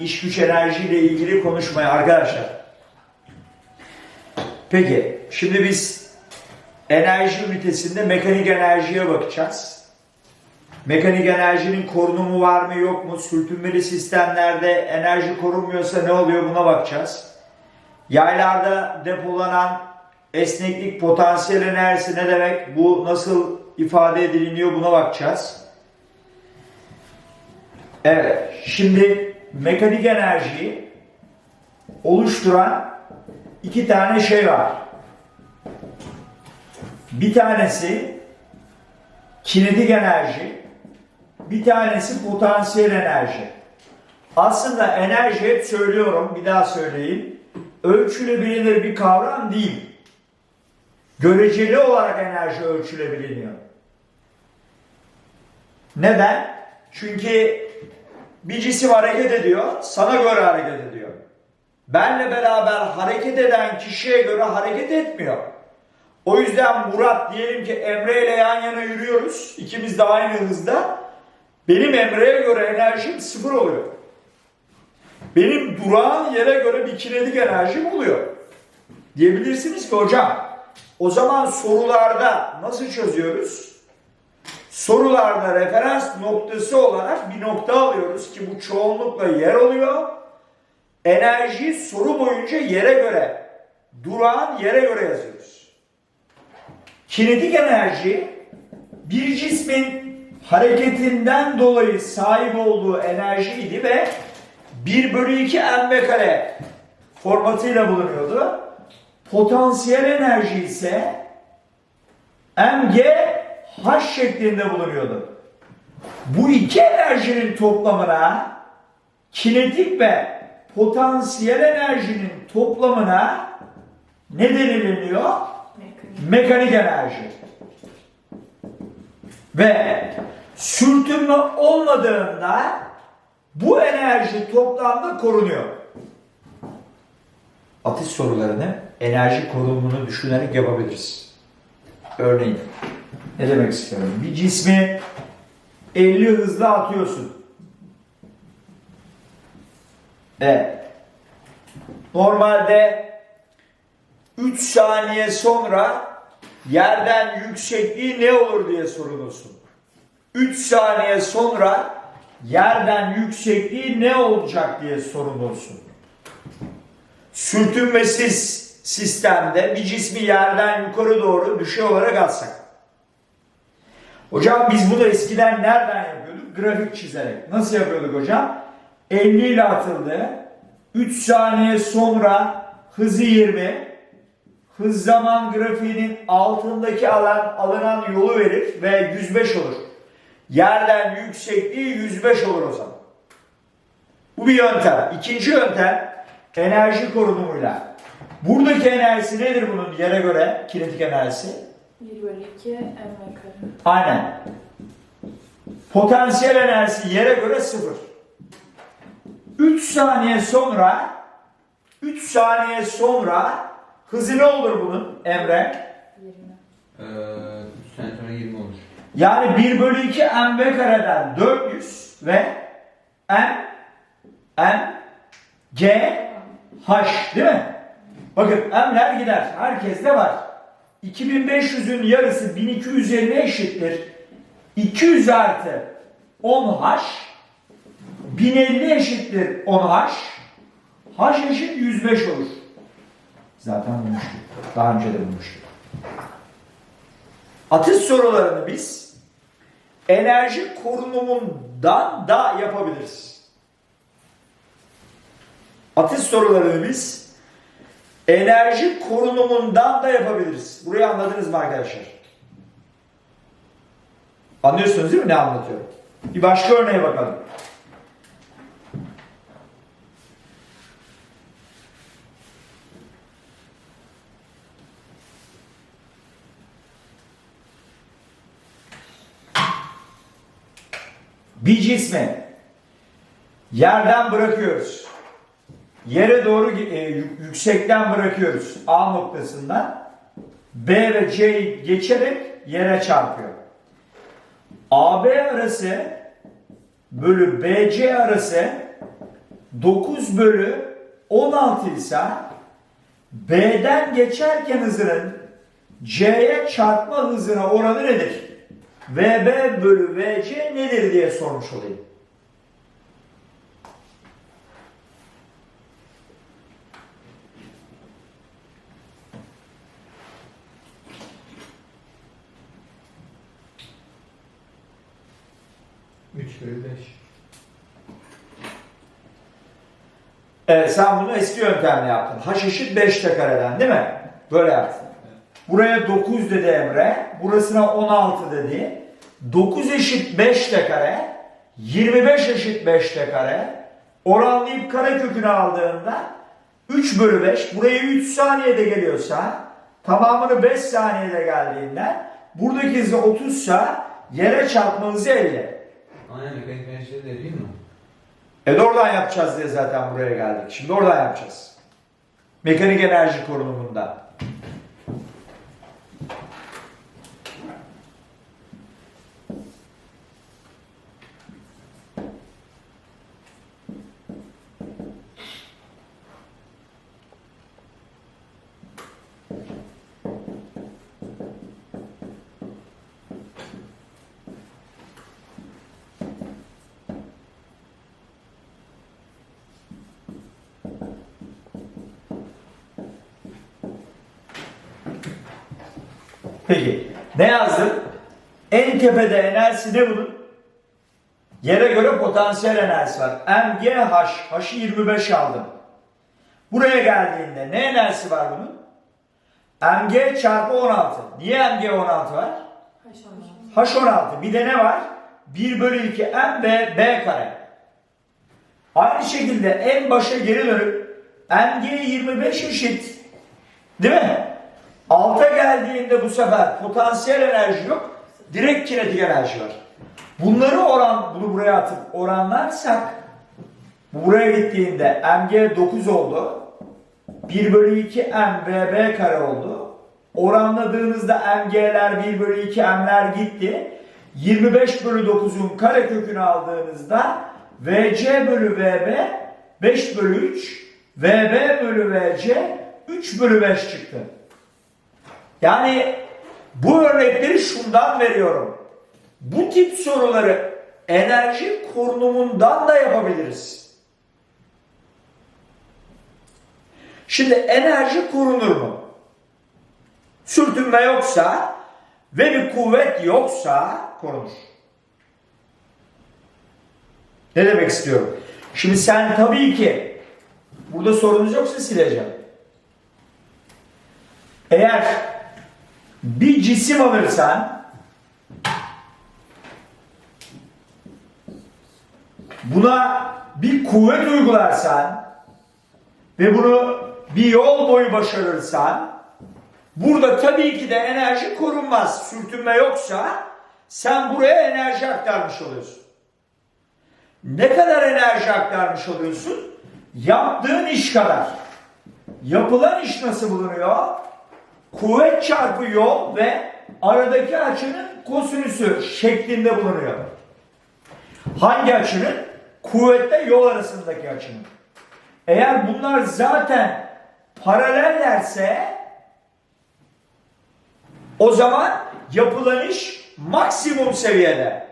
iş güç enerjiyle ilgili konuşmaya arkadaşlar. Peki şimdi biz enerji ünitesinde mekanik enerjiye bakacağız. Mekanik enerjinin korunumu var mı yok mu? Sürtünmeli sistemlerde enerji korunmuyorsa ne oluyor buna bakacağız. Yaylarda depolanan esneklik potansiyel enerjisi ne demek? Bu nasıl ifade ediliyor buna bakacağız. Evet, şimdi mekanik enerjiyi oluşturan iki tane şey var. Bir tanesi kinetik enerji, bir tanesi potansiyel enerji. Aslında enerji hep söylüyorum, bir daha söyleyeyim. Ölçülebilir bir kavram değil. Göreceli olarak enerji ölçülebiliyor. Neden? Çünkü bir cisim hareket ediyor, sana göre hareket ediyor. Benle beraber hareket eden kişiye göre hareket etmiyor. O yüzden Murat diyelim ki Emre ile yan yana yürüyoruz. İkimiz de aynı hızda. Benim Emre'ye göre enerjim sıfır oluyor. Benim durağan yere göre bir kinetik enerjim oluyor. Diyebilirsiniz ki hocam o zaman sorularda nasıl çözüyoruz? Sorularda referans noktası olarak bir nokta alıyoruz ki bu çoğunlukla yer oluyor. Enerjiyi soru boyunca yere göre, durağan yere göre yazıyoruz. Kinetik enerji bir cismin hareketinden dolayı sahip olduğu enerjiydi ve 1 bölü 2 mv kare formatıyla bulunuyordu. Potansiyel enerji ise mg h şeklinde bulunuyordu. Bu iki enerjinin toplamına kinetik ve potansiyel enerjinin toplamına ne deniliyor? Mekanik enerji. Ve sürtünme olmadığında bu enerji toplamda korunuyor. Atış sorularını enerji korunumunu düşünerek yapabiliriz. Örneğin ne demek istiyorum? Bir cismi 50 hızla atıyorsun. Evet. Normalde 3 saniye sonra yerden yüksekliği ne olur diye sorulursun. 3 saniye sonra yerden yüksekliği ne olacak diye sorulursun. Sürtünmesiz sistemde bir cismi yerden yukarı doğru düşey olarak atsak. Hocam biz bunu eskiden nereden yapıyorduk? Grafik çizerek. Nasıl yapıyorduk hocam? 50 ile atıldı. 3 saniye sonra hızı 20. Hız zaman grafiğinin altındaki alan alınan yolu verir ve 105 olur. Yerden yüksekliği 105 olur o zaman. Bu bir yöntem. İkinci yöntem enerji korunumuyla. Buradaki enerjisi nedir bunun yere göre kinetik enerjisi? 1 bölü 2 mv kare. Aynen. Potansiyel enerjisi yere göre sıfır. 3 saniye sonra 3 saniye sonra hızı ne olur bunun Emre? 20. Ee, 3 sene sonra 20 olur. Yani 1 bölü 2 mv kareden 400 ve m m g h değil mi? Bakın m'ler gider. Herkeste var. 2500'ün yarısı 1250'e eşittir. 200 artı 10h 1050 eşittir 10h h eşit 105 olur. Zaten bulmuştuk. Daha önce de bulmuştuk. Atış sorularını biz enerji korunumundan da yapabiliriz. Atış sorularını biz enerji korunumundan da yapabiliriz. Burayı anladınız mı arkadaşlar? Anlıyorsunuz değil mi ne anlatıyorum? Bir başka örneğe bakalım. Bir cismi yerden bırakıyoruz. Yere doğru e, yük- yüksekten bırakıyoruz. A noktasından B ve C'yi geçerek yere çarpıyor. AB arası bölü BC arası 9 bölü 16 ise B'den geçerken hızının C'ye çarpma hızına oranı nedir? VB bölü VC nedir diye sormuş olayım. Evet sen bunu eski yöntemle yaptın. H eşit 5 t kareden değil mi? Böyle yaptın. Buraya 9 dedi Emre. Burasına 16 dedi. 9 eşit 5 t kare. 25 eşit 5 t kare. Oranlayıp kare kökünü aldığında 3 bölü 5. Buraya 3 saniyede geliyorsa tamamını 5 saniyede geldiğinden buradaki hızı 30 sa yere çarpma hızı 50. Aynen enerjide de değil mi? E de oradan yapacağız diye zaten buraya geldik. Şimdi oradan yapacağız. Mekanik enerji korunumunda. Peki ne yazdık? En tepede enerjisi ne bunun? Yere göre potansiyel enerjisi var. MGH, H'ı 25 aldım. Buraya geldiğinde ne enerjisi var bunun? MG çarpı 16. Niye MG 16 var? H16. H16. Bir de ne var? 1 bölü 2 M ve B kare. Aynı şekilde en başa geri dönüp MG 25 eşit. Değil mi? Alta geldiğinde bu sefer potansiyel enerji yok. Direkt kinetik enerji var. Bunları oran, bunu buraya atıp oranlarsak bu buraya gittiğinde mg 9 oldu. 1 bölü 2 m ve b kare oldu. Oranladığınızda mg'ler 1 bölü 2 m'ler gitti. 25 bölü 9'un kare kökünü aldığınızda vc bölü vb 5 bölü 3 vb bölü vc 3 bölü 5 çıktı. Yani bu örnekleri şundan veriyorum. Bu tip soruları enerji korunumundan da yapabiliriz. Şimdi enerji korunur mu? Sürtünme yoksa ve bir kuvvet yoksa korunur. Ne demek istiyorum? Şimdi sen tabii ki burada sorunuz yoksa sileceğim. Eğer bir cisim alırsan buna bir kuvvet uygularsan ve bunu bir yol boyu başarırsan burada tabii ki de enerji korunmaz. Sürtünme yoksa sen buraya enerji aktarmış oluyorsun. Ne kadar enerji aktarmış oluyorsun? Yaptığın iş kadar. Yapılan iş nasıl bulunuyor? Kuvvet çarpı yol ve aradaki açının kosinüsü şeklinde bulunuyor. Hangi açının? Kuvvetle yol arasındaki açının. Eğer bunlar zaten paralellerse o zaman yapılan iş maksimum seviyede.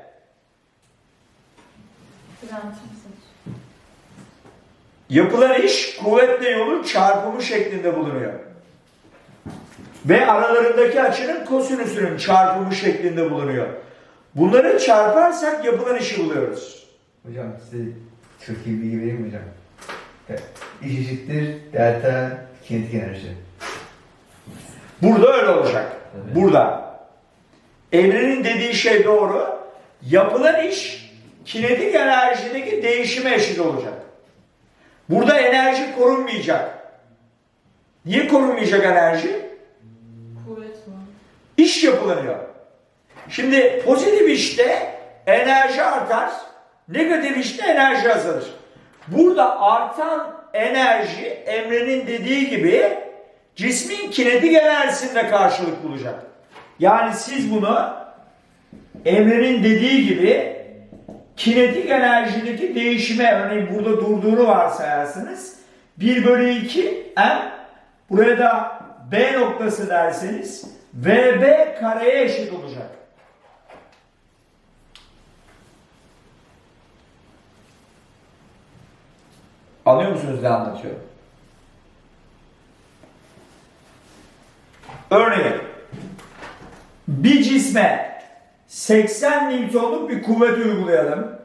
Yapılan iş kuvvetle yolun çarpımı şeklinde bulunuyor. Ve aralarındaki açının kosinüsünün çarpımı şeklinde bulunuyor. Bunları çarparsak yapılan işi buluyoruz. Hocam size çok iyi bilgi vereyim mi hocam? İş eşittir delta kinetik enerji. Burada öyle olacak. Tabii. Burada. Evrenin dediği şey doğru. Yapılan iş kinetik enerjideki değişime eşit olacak. Burada enerji korunmayacak. Niye korunmayacak enerji? İş yapılanıyor. Şimdi pozitif işte enerji artar, negatif işte enerji azalır. Burada artan enerji Emre'nin dediği gibi cismin kinetik enerjisinde karşılık bulacak. Yani siz bunu Emre'nin dediği gibi kinetik enerjideki değişime örneğin burada durduğunu varsayarsınız 1 bölü 2 m buraya da B noktası derseniz VB kareye eşit olacak. Anlıyor musunuz ne anlatıyorum? Örneğin bir cisme 80 Newton'luk bir kuvvet uygulayalım.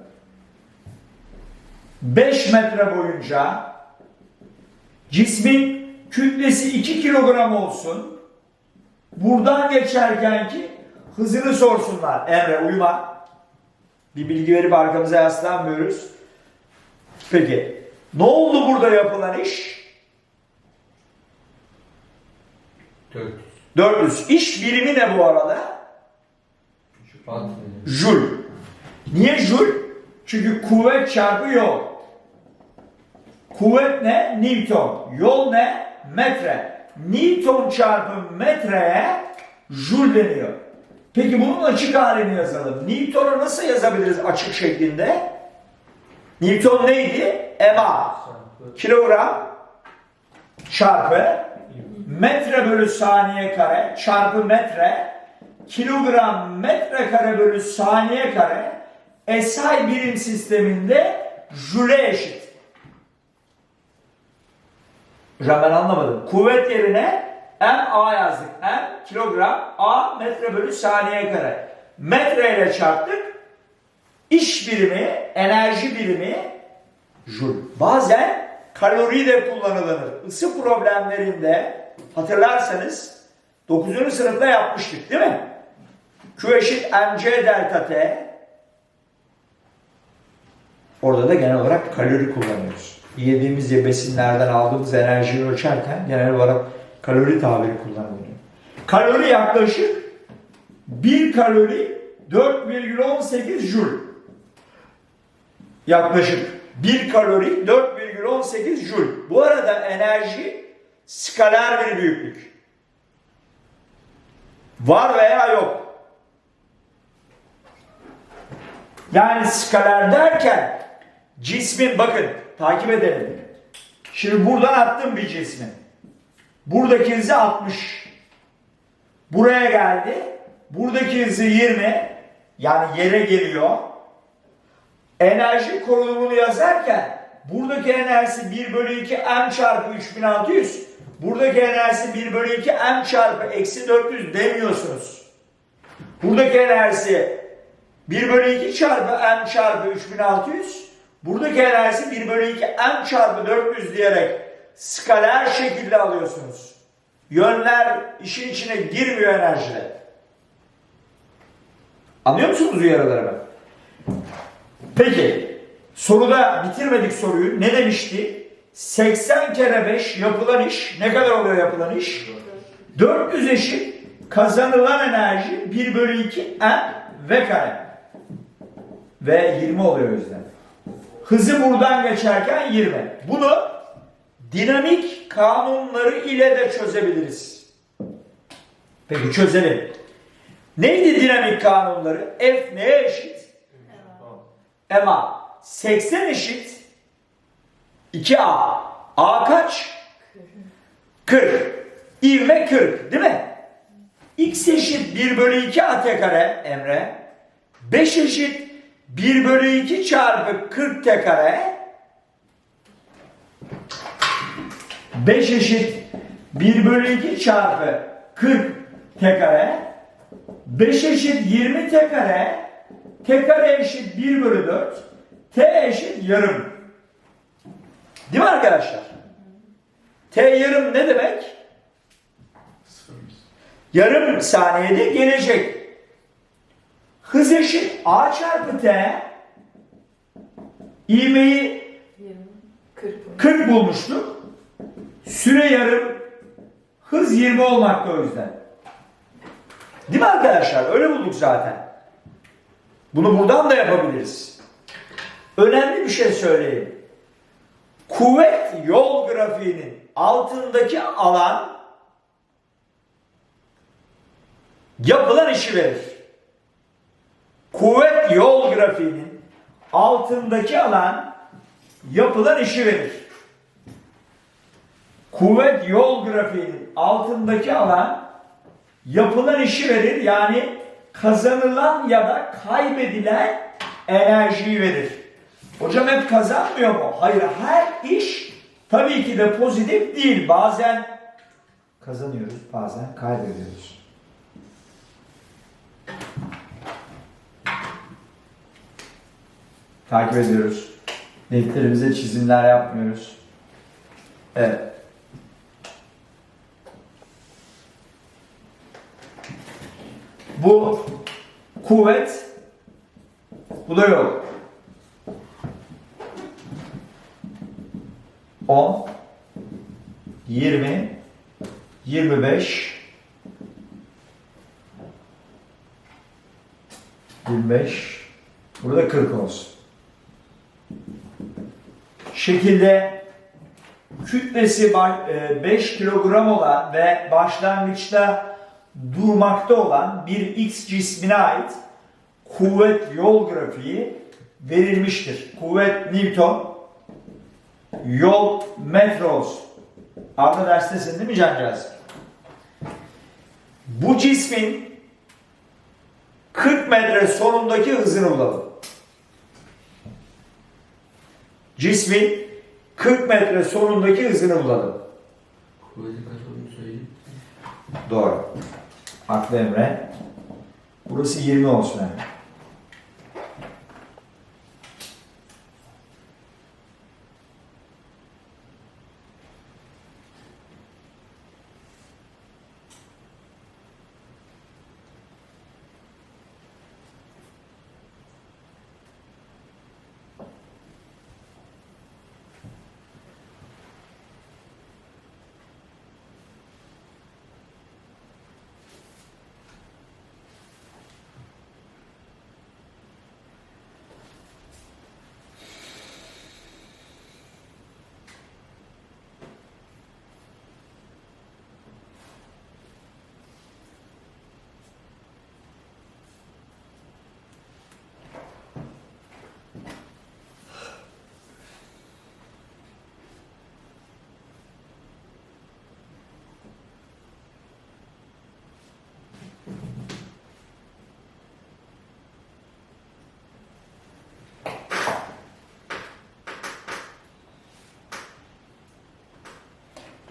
5 metre boyunca cismin kütlesi 2 kilogram olsun. Buradan geçerken ki hızını sorsunlar. Emre uyuma. Bir bilgi verip arkamıza yaslanmıyoruz. Peki ne oldu burada yapılan iş? 400. 400. İş birimi ne bu arada? Joule. Niye joule? Çünkü kuvvet çarpı yol. Kuvvet ne? Newton. Yol ne? Metre. Newton çarpı metreye joule deniyor. Peki bunun açık halini yazalım. Newton'u nasıl yazabiliriz açık şeklinde? Newton neydi? MA. Kilogram çarpı metre bölü saniye kare çarpı metre kilogram metre kare bölü saniye kare SI birim sisteminde jüle eşit. Hocam ben anlamadım. Kuvvet yerine MA yazdık. M kilogram A metre bölü saniye kare. Metre ile çarptık. İş birimi, enerji birimi joule. Bazen kalori de kullanılır. Isı problemlerinde hatırlarsanız 9. sınıfta yapmıştık değil mi? Q eşit mc delta t. Orada da genel olarak kalori kullanıyoruz. Yediğimiz ya besinlerden aldığımız enerjiyi ölçerken genel olarak kalori tabiri kullanılıyor. Kalori yaklaşık 1 kalori 4,18 joule. Yaklaşık 1 kalori 4,18 joule. Bu arada enerji skaler bir büyüklük. Var veya yok. Yani skaler derken cismin bakın takip edelim. Şimdi buradan attım bir cismi. Buradaki hızı 60. Buraya geldi. Buradaki hızı 20. Yani yere geliyor. Enerji korunumunu yazarken buradaki enerjisi 1 bölü 2 m çarpı 3600. Buradaki enerjisi 1 bölü 2 m çarpı eksi 400 demiyorsunuz. Buradaki enerjisi 1 bölü 2 çarpı m çarpı 3600. Buradaki enerjisi 1 bölü 2 m çarpı 400 diyerek skaler şekilde alıyorsunuz. Yönler işin içine girmiyor enerjiler. Anlıyor musunuz uyarılarımı? Peki soruda bitirmedik soruyu. Ne demişti? 80 kere 5 yapılan iş ne kadar oluyor yapılan iş? 400 eşit kazanılan enerji 1 bölü 2 m v kare. Ve 20 oluyor o yüzden. Hızı buradan geçerken 20. Bunu dinamik kanunları ile de çözebiliriz. Peki çözelim. Neydi dinamik kanunları? F neye eşit? MA 80 eşit 2A. A kaç? 40. İvme 40 değil mi? X eşit 1 bölü 2 AT kare Emre. 5 eşit 1 bölü 2 çarpı 40 T kare. 5 eşit 1 bölü 2 çarpı 40 T kare. 5 eşit 20 T kare. T kare eşit 1 bölü 4. T eşit yarım. Değil mi arkadaşlar? T yarım ne demek? Yarım saniyede gelecek. Hız eşit A çarpı T. İğmeyi 20, 40. 40 bulmuştuk. Süre yarım. Hız 20 olmakta o yüzden. Değil mi arkadaşlar? Öyle bulduk zaten. Bunu buradan da yapabiliriz. Önemli bir şey söyleyeyim. Kuvvet yol grafiğinin altındaki alan yapılan işi verir. Kuvvet yol grafiğinin altındaki alan yapılan işi verir. Kuvvet yol grafiğinin altındaki alan yapılan işi verir. Yani kazanılan ya da kaybedilen enerjiyi verir. Hocam hep kazanmıyor mu? Hayır her iş tabii ki de pozitif değil. Bazen kazanıyoruz bazen kaybediyoruz. Takip ediyoruz. Defterimize çizimler yapmıyoruz. Evet. Bu kuvvet, bu da yol. 10, 20, 25, 25, burada 40 olsun. Şekilde kütlesi 5 kilogram olan ve başlangıçta durmakta olan bir X cismine ait kuvvet yol grafiği verilmiştir. Kuvvet Newton, yol metre olsun. Arda derstesin değil mi Cancağız? Bu cismin 40 metre sonundaki hızını bulalım. Cismin 40 metre sonundaki hızını bulalım. Kuvveti kaç olduğunu söyleyeyim. Doğru. Haklı Emre. Burası 20 olsun Emre.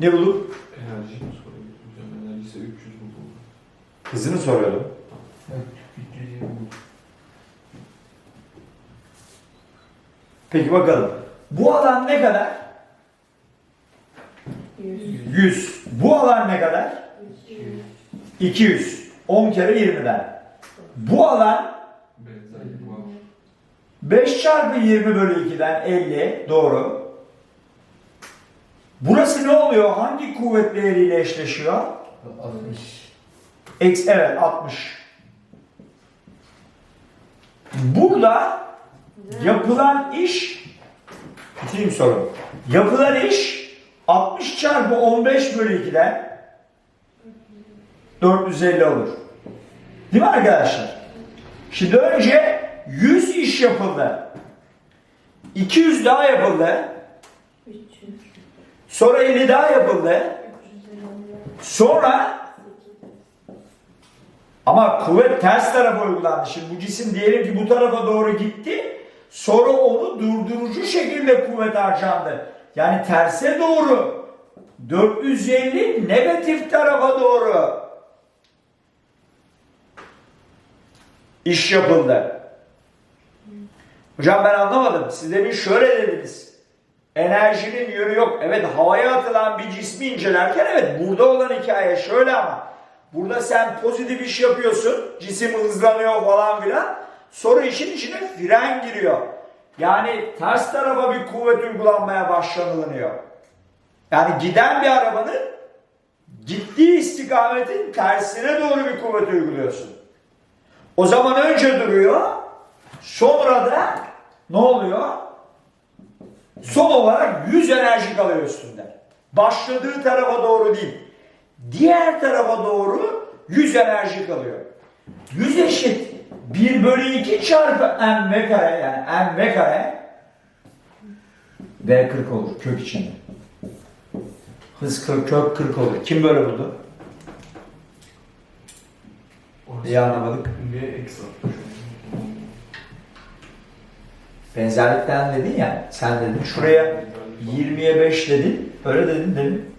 Ne bulduk? Enerji mi soruyoruz hocam? Enerji ise 300 buldum. Hızını soruyordum. Evet, 320 buldum. Peki bakalım. Bu alan ne kadar? 100. 100. Bu alan ne kadar? 200. 10 kere 20'den. Bu alan Benzerlik var. 5 çarpı 20 bölü 2'den 50. Doğru. Burası ne oluyor? Hangi kuvvet değeriyle eşleşiyor? 60. X evet 60. Burada yapılan iş bitireyim sorumu. Yapılan iş 60 çarpı 15 bölü 2'den 450 olur. Değil mi arkadaşlar? Şimdi önce 100 iş yapıldı. 200 daha yapıldı. 300. Sonra 50 daha yapıldı. 350. Sonra ama kuvvet ters tarafa uygulandı. Şimdi bu cisim diyelim ki bu tarafa doğru gitti. Sonra onu durdurucu şekilde kuvvet harcandı. Yani terse doğru. 450 negatif tarafa doğru iş yapıldı. Hocam ben anlamadım. Siz demin şöyle dediniz. Enerjinin yönü yok. Evet havaya atılan bir cismi incelerken evet burada olan hikaye şöyle ama burada sen pozitif iş yapıyorsun. Cisim hızlanıyor falan filan. Sonra işin içine fren giriyor. Yani ters tarafa bir kuvvet uygulanmaya başlanılıyor. Yani giden bir arabanın gittiği istikametin tersine doğru bir kuvvet uyguluyorsun. O zaman önce duruyor. Sonra da ne oluyor? Son olarak 100 enerji kalıyor üstünde. Başladığı tarafa doğru değil. Diğer tarafa doğru 100 enerji kalıyor. 100 eşit 1 bölü 2 çarpı mv kare yani mv kare v 40 olur kök içinde. Hız 40, kök 40 olur. Kim böyle buldu? İyi anlamadık. V eksi 60. Benzerlikten dedin ya, sen dedin şuraya 20'ye 5 dedin, öyle dedin dedin.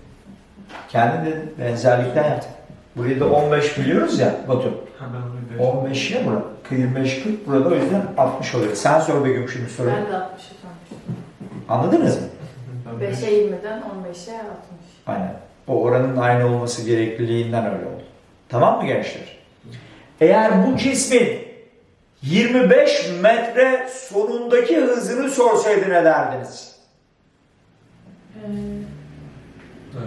Kendin dedin, benzerlikten yaptın. Burayı da 15 biliyoruz ya Batu. Ha ben onu 15 ya burada. 25 40 burada o yüzden 60 oluyor. Sen sor Begüm şimdi soruyu. Ben de 60'ı sormuştum. Anladınız mı? 5'e 20'den 15'e 60. Aynen. O oranın aynı olması gerekliliğinden öyle oldu. Tamam mı gençler? Eğer bu cismin 25 metre sonundaki hızını sorsaydı ne derdiniz? Ee,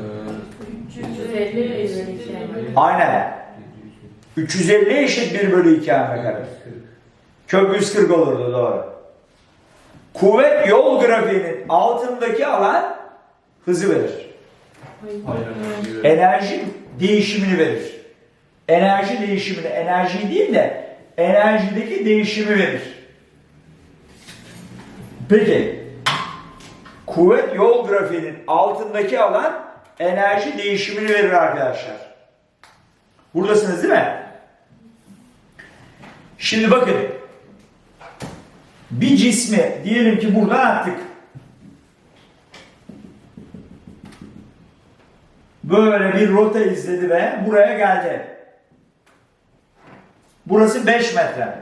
350 eşittir. Aynen. 350 eşit 1 bölü 2 m kare. Kök 140 olurdu doğru. Kuvvet yol grafiğinin altındaki alan hızı verir. Hayır. Enerji değişimini verir. Enerji değişimini, enerji değil de enerjideki değişimi verir. Peki, kuvvet yol grafiğinin altındaki alan enerji değişimini verir arkadaşlar. Buradasınız değil mi? Şimdi bakın. Bir cismi diyelim ki buradan attık. Böyle bir rota izledi ve buraya geldi. Burası 5 metre.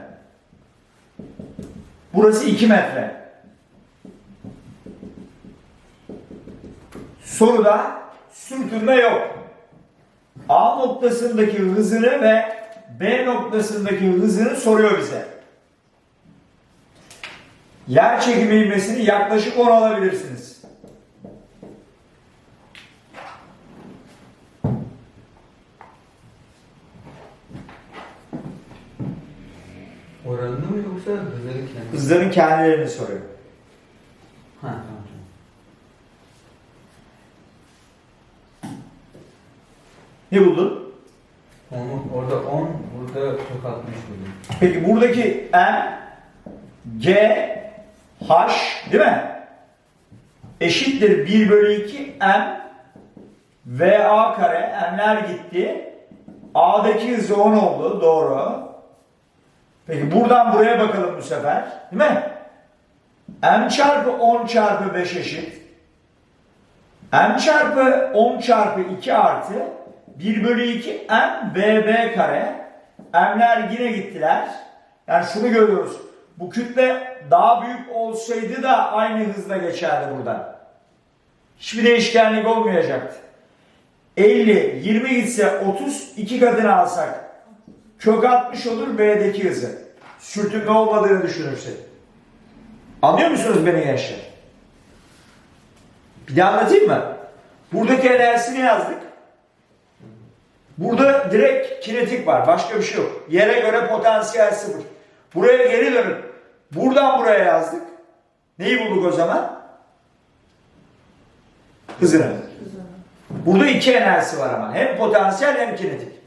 Burası 2 metre. Soruda sürtünme yok. A noktasındaki hızını ve B noktasındaki hızını soruyor bize. Yer çekimi ivmesini yaklaşık 10 alabilirsiniz. Oranını mı yoksa? Hızların kendilerini soruyor. Ha tamam Ne buldun? Onun, orada 10, burada çok 60 buldum. Peki buradaki M, G, H değil mi? Eşittir 1 bölü 2 M, VA kare, M'ler gitti. A'daki hızı 10 oldu, doğru. Peki buradan buraya bakalım bu sefer, değil mi? M çarpı 10 çarpı 5 eşit. M çarpı 10 çarpı 2 artı 1 bölü 2 M BB kare. M'ler yine gittiler. Yani şunu görüyoruz. Bu kütle daha büyük olsaydı da aynı hızla geçerdi buradan. Hiçbir değişkenlik olmayacaktı. 50, 20 gitse 30, iki katını alsak kök 60 olur B'deki hızı. Sürtünme olmadığını düşünürsek. Anlıyor musunuz beni gençler? Bir daha anlatayım mı? Buradaki enerjisini yazdık. Burada direkt kinetik var. Başka bir şey yok. Yere göre potansiyel sıfır. Buraya geri dönün. Buradan buraya yazdık. Neyi bulduk o zaman? Hızını. Burada iki enerjisi var ama. Hem potansiyel hem kinetik.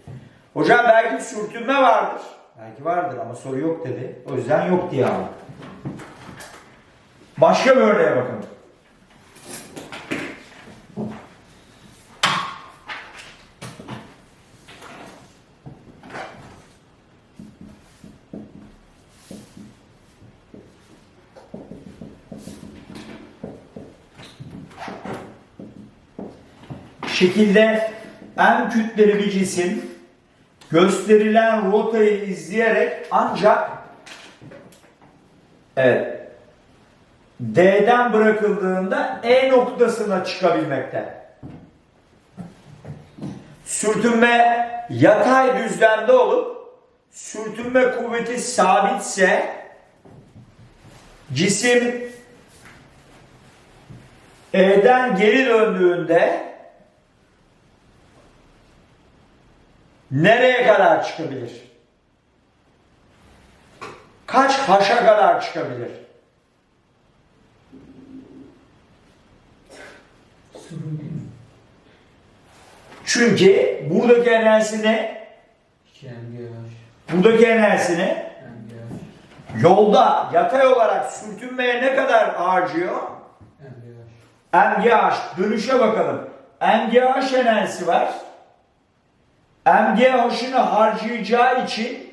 Hocam belki sürtünme vardır. Belki vardır ama soru yok dedi. O yüzden yok diye aldık. Başka bir örneğe bakalım. şekilde en kütleli bir cisim gösterilen rotayı izleyerek ancak evet D'den bırakıldığında E noktasına çıkabilmekte. Sürtünme yatay düzlemde olup sürtünme kuvveti sabitse cisim E'den geri döndüğünde nereye kadar çıkabilir? Kaç haşa kadar çıkabilir? Çünkü buradaki enerjisi ne? 2 MGH. Buradaki enerjisi ne? MGH. Yolda yatay olarak sürtünmeye ne kadar harcıyor? MGH. Dönüşe bakalım. MGH enerjisi var. MGH'ını harcayacağı için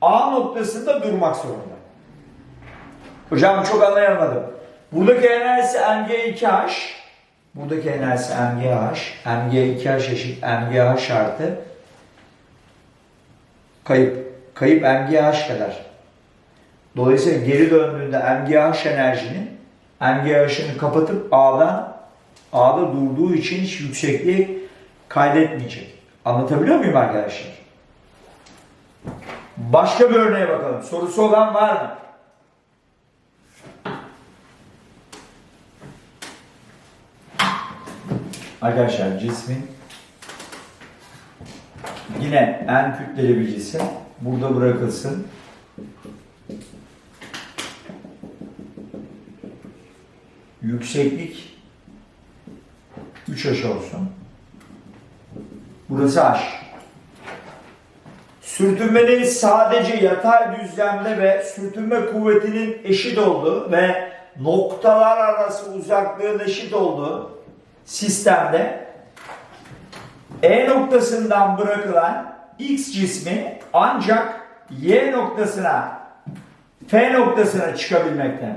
A noktasında durmak zorunda. Hocam çok anlayamadım. Buradaki enerjisi MG2H. Buradaki enerjisi MGH. MG2H eşit MGH artı kayıp. Kayıp MGH kadar. Dolayısıyla geri döndüğünde MGH enerjinin MGH'ını kapatıp A'dan A'da durduğu için hiç yüksekliği kaydetmeyecek. Anlatabiliyor muyum arkadaşlar? Başka bir örneğe bakalım. Sorusu olan var mı? Arkadaşlar cismin yine en kütleli bir cisim burada bırakılsın. Yükseklik 3 h olsun. Burası h. Sürtünmenin sadece yatay düzlemde ve sürtünme kuvvetinin eşit olduğu ve noktalar arası uzaklığın eşit olduğu sistemde E noktasından bırakılan X cismi ancak Y noktasına F noktasına çıkabilmekte.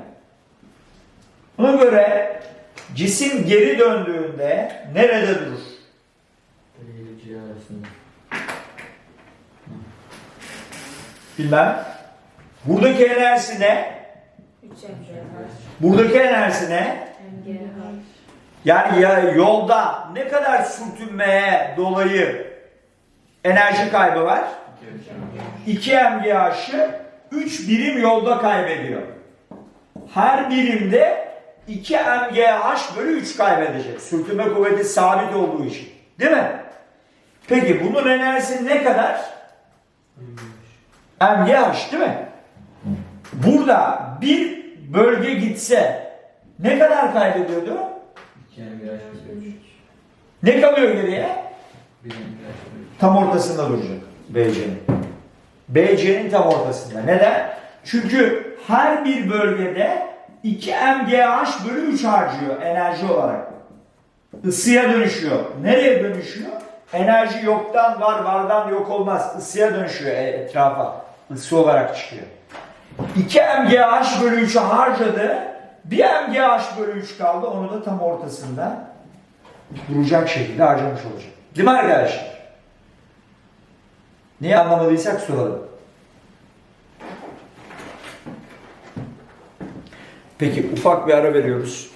Buna göre cisim geri döndüğünde nerede durur? Bilmem. Buradaki enerjisi ne? 3 MGH. Buradaki enerjisi ne? Yani ya yolda ne kadar sürtünmeye dolayı enerji kaybı var? 2 MGH'ı 3 birim yolda kaybediyor. Her birimde 2 MGH bölü 3 kaybedecek. Sürtünme kuvveti sabit olduğu için. Değil mi? Peki bunun enerjisi ne kadar? MGH değil mi? Burada bir bölge gitse ne kadar kaybediyordu? Ne kalıyor geriye? Tam ortasında duracak BC'nin. BC'nin tam ortasında. Neden? Çünkü her bir bölgede 2 MGH bölü 3 harcıyor enerji olarak. Isıya dönüşüyor. Nereye dönüşüyor? Enerji yoktan var, vardan yok olmaz. Isıya dönüşüyor e- etrafa. Isı olarak çıkıyor. 2 MGH bölü 3'ü harcadı. 1 MGH bölü 3 kaldı. Onu da tam ortasında duracak şekilde harcamış olacak. Değil mi arkadaşlar? Niye anlamadıysak soralım. Peki ufak bir ara veriyoruz.